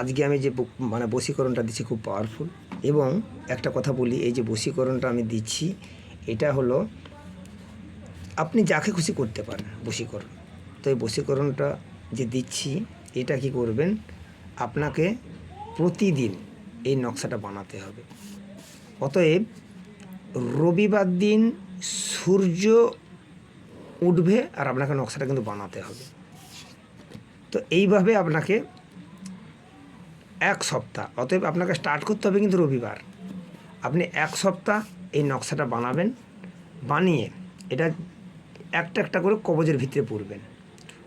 আজকে আমি যে মানে বশীকরণটা দিচ্ছি খুব পাওয়ারফুল এবং একটা কথা বলি, এই যে বশীকরণটা আমি দিচ্ছি, এটা হলো, আপনি যাকে খুশি করতে পারেন বশীকরণ। তো এই বশীকরণটা যে দিচ্ছি, এটা কি করবেন? আপনাকে প্রতিদিন এই নকশাটা বানাতে হবে। অতএব রবিবার দিন সূর্য উঠবে আর আপনাকে নকশাটা কিন্তু বানাতে হবে। তো এইভাবে আপনাকে এক সপ্তাহ। অতএব আপনাকে স্টার্ট করতে হবে কিন্তু রবিবার। আপনি এক সপ্তাহ এই নকশাটা বানাবেন, বানিয়ে এটা একটা একটা করে কবজের ভিতরে পুরবেন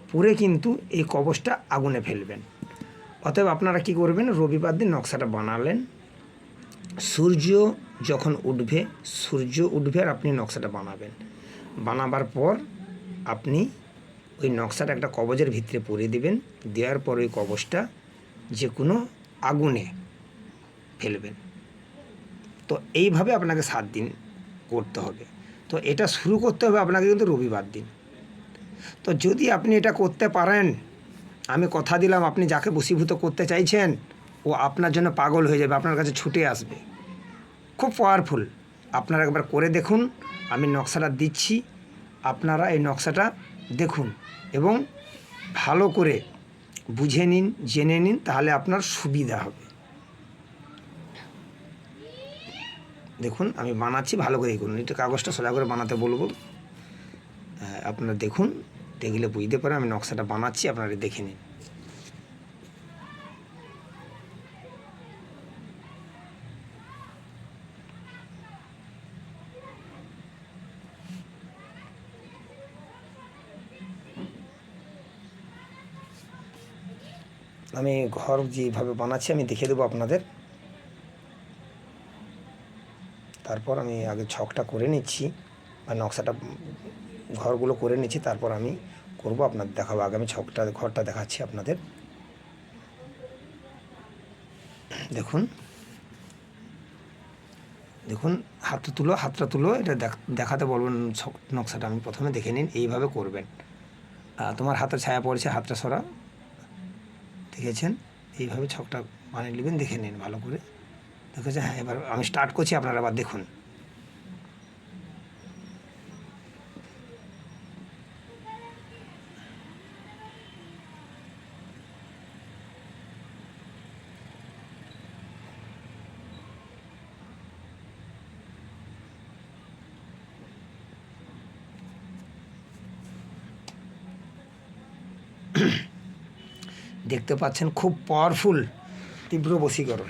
পুরে কিন্তু এই কবজটা আগুনে ফেলবেন। অতএব আপনারা কি করবেন? রবিবার দিন নকশাটা বানালেন। সূর্য যখন উঠবে, সূর্য উঠবে আর আপনি নকশাটা বানাবেন। বানাবার পর আপনি ওই নকশাটা একটা কবজের ভিতরে পরে দিবেন। দেওয়ার পর ওই কবজটা যে কোনো আগুনে ফেলবেন। তো এইভাবে আপনাকে সাত দিন করতে হবে। তো এটা শুরু করতে হবে আপনাকে কিন্তু রবিবার দিন। তো যদি আপনি এটা করতে পারেন, আমি কথা দিলাম, আপনি যাকে বশীভূত করতে চাইছেন, ও আপনার জন্য পাগল হয়ে যাবে, আপনার কাছে ছুটে আসবে। খুব পাওয়ারফুল আপনারা একবার করে দেখুন, আমি নকশাটা দিচ্ছি, আপনারা এই নকশাটা দেখুন এবং ভালো করে বুঝে নিন জেনে নিন তাহলে আপনার সুবিধা হবে। দেখুন আমি বানাচ্ছি ভালো করে করুন এটা কাগজটা সোজা করে বানাতে বলব। হ্যাঁ, আপনারা দেখুন দেখলে বুঝতে পারেন আমি নকশাটা বানাচ্ছি আপনারা দেখে নিন। আমি ঘর যেভাবে বানাচ্ছি, আমি দেখে দেবো আপনাদের। তারপর আমি আগে ছকটা করে নিচ্ছি, বা নকশাটা, ঘরগুলো করে নিচ্ছি, তারপর আমি করব আপনাদের দেখাবো। আগে আমি ছকটা, ঘরটা দেখাচ্ছি আপনাদের। দেখুন। দেখুন, হাতটা তুলো হাতটা তুলো, এটা দেখাতে বলবেন নকশাটা। আমি প্রথমে দেখে নিন, এইভাবে করবেন। তোমার হাতে ছায়া পড়েছে, হাতটা সরা। দেখেছেন, এইভাবে ছকটা বানিয়ে নেবেন, দেখে নিন ভালো করে। দেখেছে হ্যাঁ এবার আমি স্টার্ট করছি, আপনারা আবার দেখুন। দেখতে পাচ্ছেন খুব পাওয়ারফুল তীব্র বশীকরণ।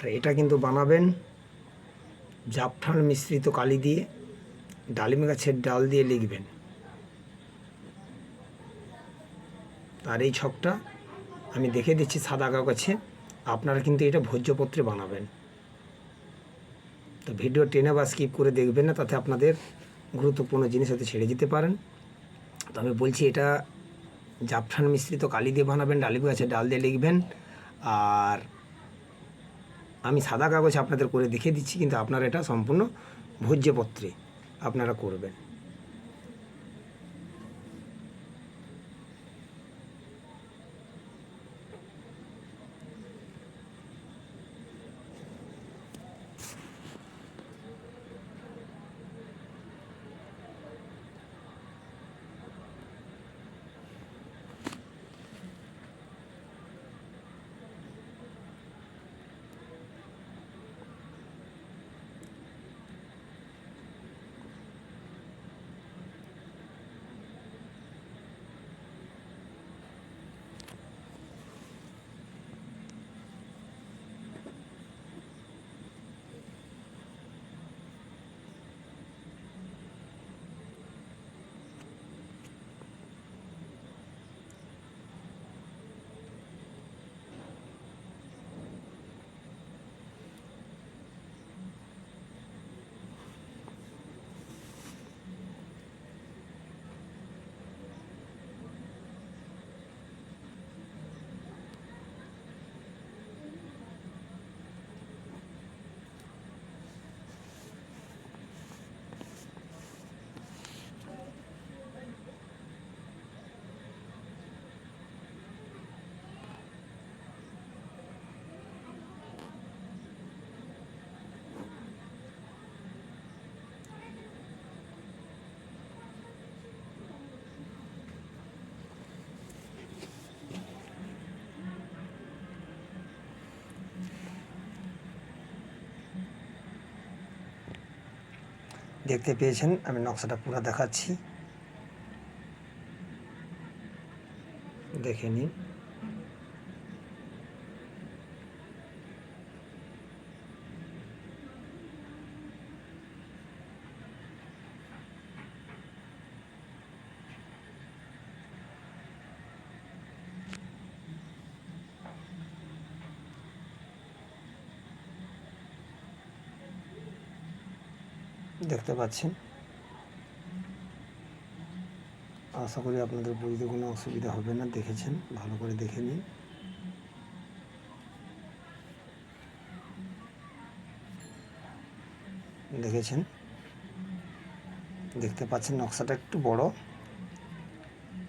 আর এটা কিন্তু বানাবেন জাফরান মিশ্রিত কালি দিয়ে, ডালিম গাছের ডাল দিয়ে লিখবেন। আর এই ছকটা আমি দেখে দিচ্ছি সাদা কাগজে, আপনারা কিন্তু এটা ভোজ্যপত্রে বানাবেন। তো ভিডিও টেনে বা স্কিপ করে দেখবেন না, তাতে আপনাদের গুরুত্বপূর্ণ জিনিস হয়তো ছেড়ে দিতে পারেন। তো আমি বলছি এটা জাফরান মিশ্রিত কালি দিয়ে বানাবেন, ডালিম গাছের ডাল দিয়ে লিখবেন। আর আমি সাদা কাগজ আপনাদের করে দেখিয়ে দিচ্ছি কিন্তু আপনারা এটা সম্পূর্ণ ভোজ্যপত্রে আপনারা করবেন। দেখতে পেয়েছেন আমি নকশাটা পুরো দেখাচ্ছি। দেখে নিন। দেখতে পাচ্ছেন। আশা করি আপনাদের বুঝতে কোনো অসুবিধা হবে না, দেখেছেন, ভালো করে দেখে নিন। দেখেছেন? দেখতে পাচ্ছেন নকশাটা একটু বড়,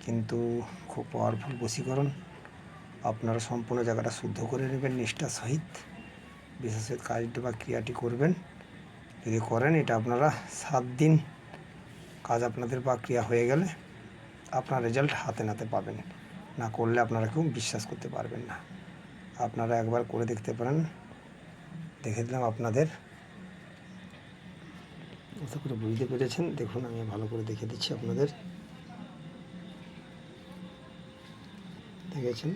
কিন্তু খুব পাওয়ারফুল বশীকরণ। আপনারা সম্পূর্ণ জায়গাটা শুদ্ধ করে নেবেন নিষ্ঠার সহিত। বিশেষ কাজটা বা ক্রিয়াটি করবেন। যদি করেন, এটা আপনারা সাত দিন কাজ আপনাদের বা ক্রিয়া হয়ে গেলে আপনার রেজাল্ট হাতে নাতে পাবেন। না করলে আপনারা কেউ বিশ্বাস করতে পারবেন না। আপনারা একবার করে দেখতে পারেন। দেখে দিলাম আপনাদের। করে বুঝতে পেরেছেন? দেখুন, আমি ভালো করে দেখে দিচ্ছি আপনাদের। দেখেছেন?